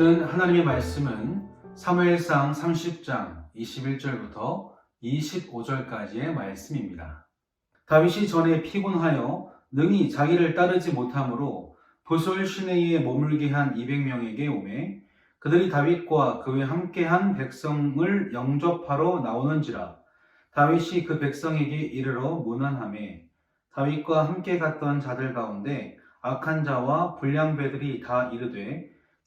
주시는 하나님의 말씀은 사무엘상 30장 21절부터 25절까지의 말씀입니다. 다윗이 전에 피곤하여 능히 자기를 따르지 못하므로 부솔 시내에 머물게 한 200명에게 오매 그들이 다윗과 그에 함께한 백성을 영접하러 나오는지라 다윗이 그 백성에게 이르러 문안하매 다윗과 함께 갔던 자들 가운데 악한 자와 불량배들이 다 이르되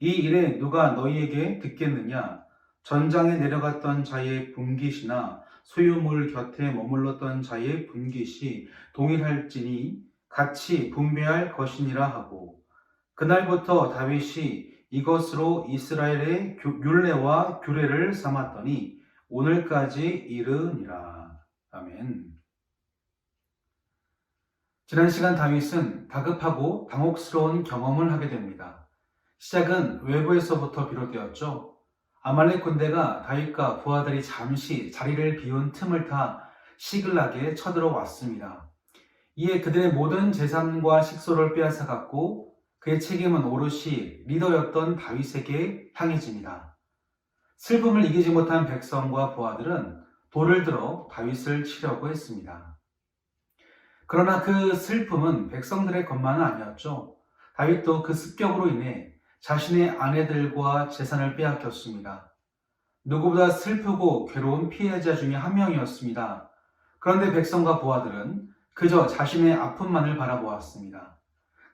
이 일에 누가 너희에게 듣겠느냐? 전장에 내려갔던 자의 분깃이나 소유물 곁에 머물렀던 자의 분깃이 동일할지니 같이 분배할 것이니라 하고 그날부터 다윗이 이것으로 이스라엘의 규- 율례와 규례를 삼았더니 오늘까지 이르니라. 아멘. 지난 시간 다윗은 다급하고 당혹스러운 경험을 하게 됩니다. 시작은 외부에서부터 비롯되었죠. 아말렉 군대가 다윗과 부하들이 잠시 자리를 비운 틈을 타 시글락에 쳐들어왔습니다. 이에 그들의 모든 재산과 식소를 빼앗아 갔고 그의 책임은 오롯이 리더였던 다윗에게 향해집니다. 슬픔을 이기지 못한 백성과 부하들은 돌을 들어 다윗을 치려고 했습니다. 그러나 그 슬픔은 백성들의 것만은 아니었죠. 다윗도 그 습격으로 인해 자신의 아내들과 재산을 빼앗겼습니다. 누구보다 슬프고 괴로운 피해자 중에 한 명이었습니다. 그런데 백성과 부하들은 그저 자신의 아픔만을 바라보았습니다.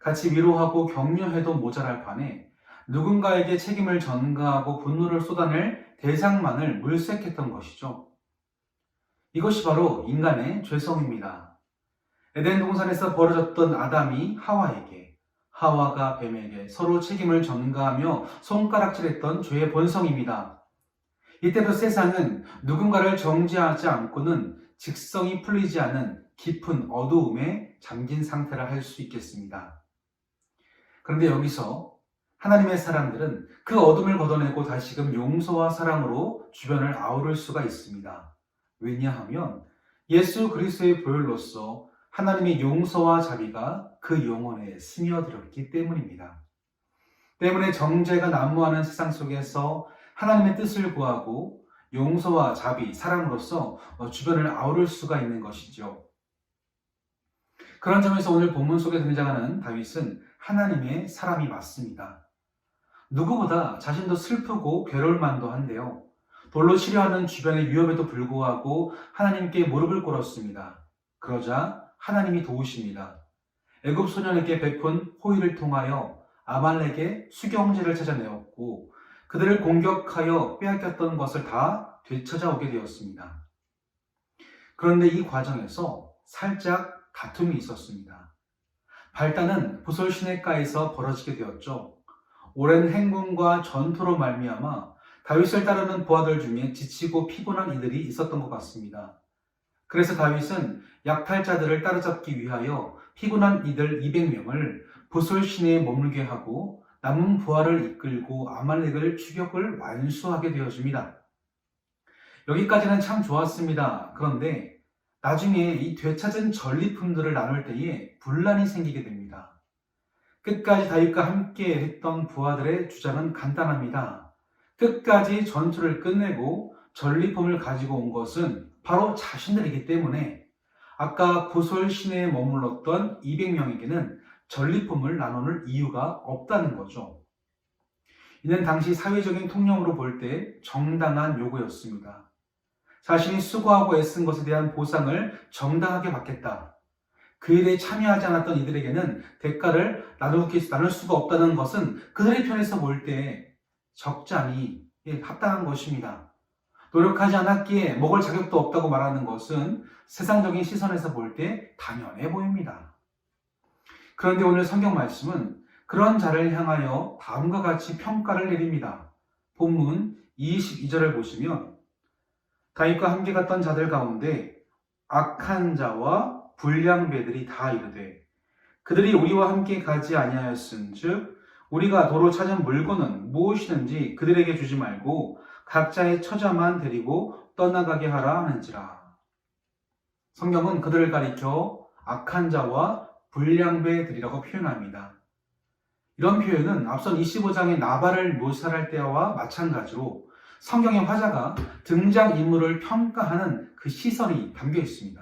같이 위로하고 격려해도 모자랄 판에 누군가에게 책임을 전가하고 분노를 쏟아낼 대상만을 물색했던 것이죠. 이것이 바로 인간의 죄성입니다. 에덴 동산에서 벌어졌던 아담이 하와에게 하와가 뱀에게 서로 책임을 전가하며 손가락질했던 죄의 본성입니다. 이때도 세상은 누군가를 정지하지 않고는 직성이 풀리지 않은 깊은 어두움에 잠긴 상태라 할 수 있겠습니다. 그런데 여기서 하나님의 사람들은 그 어둠을 걷어내고 다시금 용서와 사랑으로 주변을 아우를 수가 있습니다. 왜냐하면 예수 그리스도의 보혈로서 하나님의 용서와 자비가 그 영혼에 스며들었기 때문입니다. 때문에 정죄가 난무하는 세상 속에서 하나님의 뜻을 구하고 용서와 자비, 사랑으로서 주변을 아우를 수가 있는 것이죠. 그런 점에서 오늘 본문 속에 등장하는 다윗은 하나님의 사람이 맞습니다. 누구보다 자신도 슬프고 괴로울 만도 한데요. 돌로 치료하는 주변의 위협에도 불구하고 하나님께 무릎을 꿇었습니다. 그러자 하나님이 도우십니다. 애굽 소년에게 베푼 호의를 통하여 아말렉의 수경제를 찾아내었고 그들을 공격하여 빼앗겼던 것을 다 되찾아오게 되었습니다. 그런데 이 과정에서 살짝 다툼이 있었습니다. 발단은 부솔 시내가에서 벌어지게 되었죠. 오랜 행군과 전투로 말미암아 다윗을 따르는 부하들 중에 지치고 피곤한 이들이 있었던 것 같습니다. 그래서 다윗은 약탈자들을 따라잡기 위하여 피곤한 이들 200명을 부솔 시내에 머물게 하고 남은 부하를 이끌고 아말렉을 추격을 완수하게 되어집니다. 여기까지는 참 좋았습니다. 그런데 나중에 이 되찾은 전리품들을 나눌 때에 분란이 생기게 됩니다. 끝까지 다윗과 함께 했던 부하들의 주장은 간단합니다. 끝까지 전투를 끝내고 전리품을 가지고 온 것은 바로 자신들이기 때문에 아까 시내에 머물렀던 200명에게는 전리품을 나누는 이유가 없다는 거죠. 이는 당시 사회적인 통념으로 볼 때 정당한 요구였습니다. 자신이 수고하고 애쓴 것에 대한 보상을 정당하게 받겠다. 그 일에 참여하지 않았던 이들에게는 대가를 나누기, 나눌 수가 없다는 것은 그들의 편에서 볼 때 적잖이 예, 합당한 것입니다. 노력하지 않았기에 먹을 자격도 없다고 말하는 것은 세상적인 시선에서 볼 때 당연해 보입니다. 그런데 오늘 성경 말씀은 그런 자를 향하여 다음과 같이 평가를 내립니다. 본문 22절을 보시면 다윗과 함께 갔던 자들 가운데 악한 자와 불량배들이 다 이르되 그들이 우리와 함께 가지 아니하였은즉 우리가 도로 찾은 물건은 무엇이든지 그들에게 주지 말고 각자의 처자만 데리고 떠나가게 하라 하는지라. 성경은 그들을 가리켜 악한 자와 불량배들이라고 표현합니다. 이런 표현은 앞선 25장의 나발을 묘사할 때와 마찬가지로 성경의 화자가 등장인물을 평가하는 그 시선이 담겨 있습니다.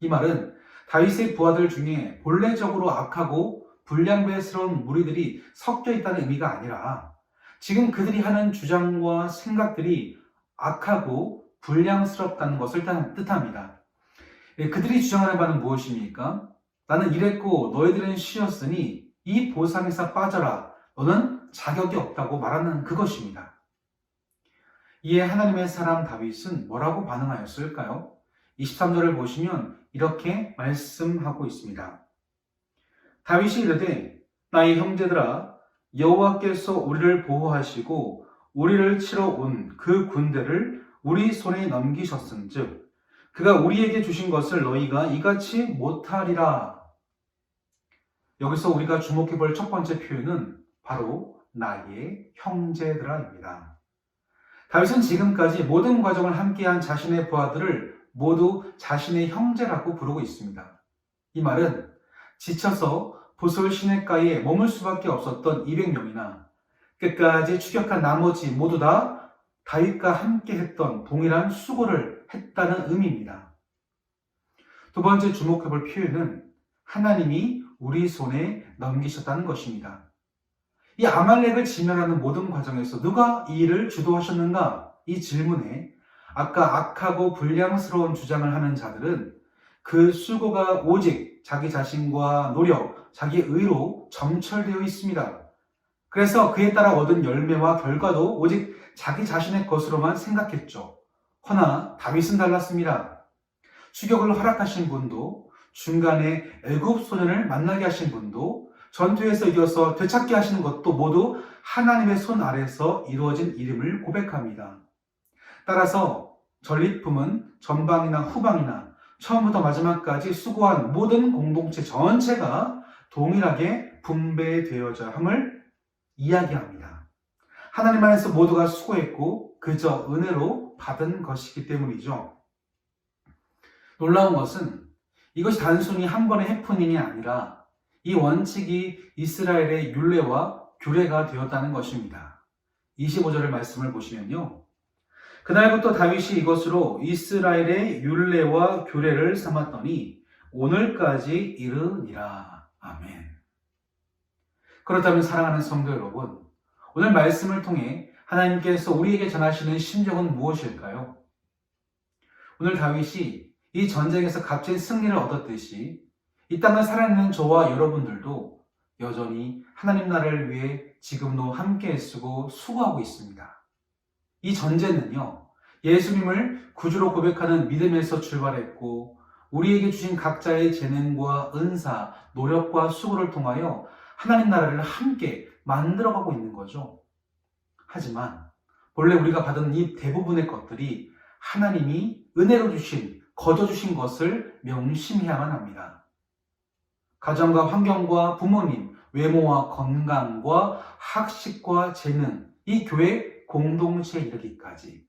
이 말은 다윗의 부하들 중에 본래적으로 악하고 불량배스러운 무리들이 섞여 있다는 의미가 아니라 지금 그들이 하는 주장과 생각들이 악하고 불량스럽다는 것을 뜻합니다. 예, 그들이 주장하는 바는 무엇입니까? 나는 이랬고 너희들은 쉬었으니 이 보상에서 빠져라. 너는 자격이 없다고 말하는 그것입니다. 이에 하나님의 사람 다윗은 뭐라고 반응하였을까요? 23절을 보시면 이렇게 말씀하고 있습니다. 다윗이 이르되 나의 형제들아 여호와께서 우리를 보호하시고 우리를 치러 온 그 군대를 우리 손에 넘기셨은즉 그가 우리에게 주신 것을 너희가 이같이 못하리라. 여기서 우리가 주목해 볼 첫 번째 표현은 바로 나의 형제들아입니다. 다윗은 지금까지 모든 과정을 함께한 자신의 부하들을 모두 자신의 형제라고 부르고 있습니다. 이 말은 지쳐서 보솔 시내가에 머물 수밖에 없었던 200명이나 끝까지 추격한 나머지 모두 다 다윗과 함께 했던 동일한 수고를 했다는 의미입니다. 두 번째 주목해 볼 표현은 하나님이 우리 손에 넘기셨다는 것입니다. 이 아말렉을 지면하는 모든 과정에서 누가 이 일을 주도하셨는가? 이 질문에 아까 악하고 불량스러운 주장을 하는 자들은 그 수고가 오직 자기 자신과 노력, 자기 의로 점철되어 있습니다. 그래서 그에 따라 얻은 열매와 결과도 오직 자기 자신의 것으로만 생각했죠. 허나 다윗은 달랐습니다. 추격을 허락하신 분도 중간에 애굽 소년을 만나게 하신 분도 전투에서 이어서 되찾게 하시는 것도 모두 하나님의 손 아래서 이루어진 이름을 고백합니다. 따라서 전리품은 전방이나 후방이나 처음부터 마지막까지 수고한 모든 공동체 전체가 동일하게 분배되어져 함을 이야기합니다. 하나님 안에서 모두가 수고했고 그저 은혜로 받은 것이기 때문이죠. 놀라운 것은 이것이 단순히 한 번의 해프닝이 아니라 이 원칙이 이스라엘의 율례와 규례가 되었다는 것입니다. 25절의 말씀을 보시면요. 그날부터 다윗이 이것으로 이스라엘의 율례와 규례를 삼았더니 오늘까지 이르니라. 아멘. 그렇다면 사랑하는 성도 여러분, 오늘 말씀을 통해 하나님께서 우리에게 전하시는 심정은 무엇일까요? 오늘 다윗이 이 전쟁에서 값진 승리를 얻었듯이 이 땅을 살아있는 저와 여러분들도 여전히 하나님 나라를 위해 지금도 함께 애쓰고 수고하고 있습니다. 이 전제는요, 예수님을 구주로 고백하는 믿음에서 출발했고, 우리에게 주신 각자의 재능과 은사, 노력과 수고를 통하여 하나님 나라를 함께 만들어가고 있는 거죠. 하지만, 본래 우리가 받은 이 대부분의 것들이 하나님이 은혜로 주신, 거저 주신 것을 명심해야만 합니다. 가정과 환경과 부모님, 외모와 건강과 학식과 재능, 이 교회 공동체에 이르기까지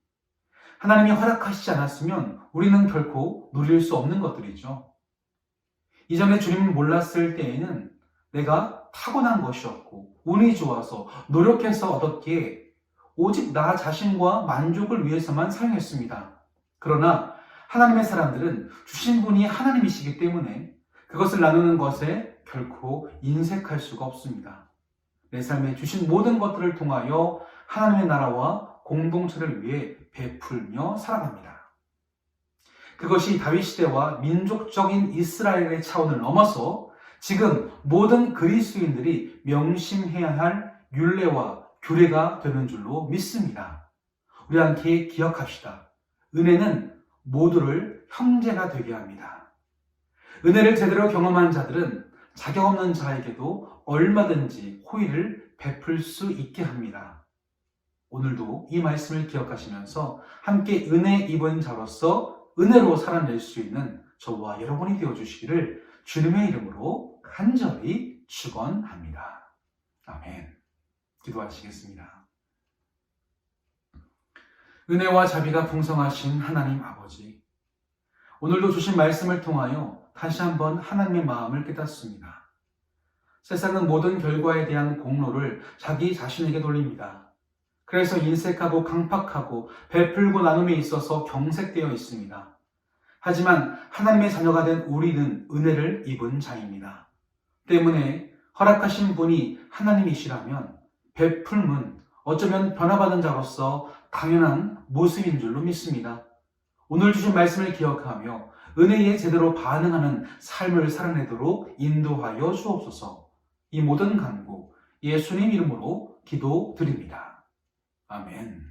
하나님이 허락하시지 않았으면 우리는 결코 누릴 수 없는 것들이죠. 이전에 주님을 몰랐을 때에는 내가 타고난 것이었고 운이 좋아서 노력해서 얻었기에 오직 나 자신과 만족을 위해서만 사용했습니다. 그러나 하나님의 사람들은 주신 분이 하나님이시기 때문에 그것을 나누는 것에 결코 인색할 수가 없습니다. 내 삶에 주신 모든 것들을 통하여 하나님의 나라와 공동체를 위해 베풀며 살아갑니다. 그것이 다윗 시대와 민족적인 이스라엘의 차원을 넘어서 지금 모든 그리스도인들이 명심해야 할 율례와 규례가 되는 줄로 믿습니다. 우리 함께 기억합시다. 은혜는 모두를 형제가 되게 합니다. 은혜를 제대로 경험한 자들은 자격 없는 자에게도 얼마든지 호의를 베풀 수 있게 합니다. 오늘도 이 말씀을 기억하시면서 함께 은혜 입은 자로서 은혜로 살아낼 수 있는 저와 여러분이 되어 주시기를 주님의 이름으로 간절히 축원합니다. 아멘. 기도하시겠습니다. 은혜와 자비가 풍성하신 하나님 아버지, 오늘도 주신 말씀을 통하여 다시 한번 하나님의 마음을 깨닫습니다. 세상은 모든 결과에 대한 공로를 자기 자신에게 돌립니다. 그래서 인색하고 강팍하고 베풀고 나눔에 있어서 경색되어 있습니다. 하지만 하나님의 자녀가 된 우리는 은혜를 입은 자입니다. 때문에 허락하신 분이 하나님이시라면 베풀문 어쩌면 변화받은 자로서 당연한 모습인 줄로 믿습니다. 오늘 주신 말씀을 기억하며 은혜에 제대로 반응하는 삶을 살아내도록 인도하여 주옵소서. 이 모든 간구 예수님 이름으로 기도드립니다. 아멘.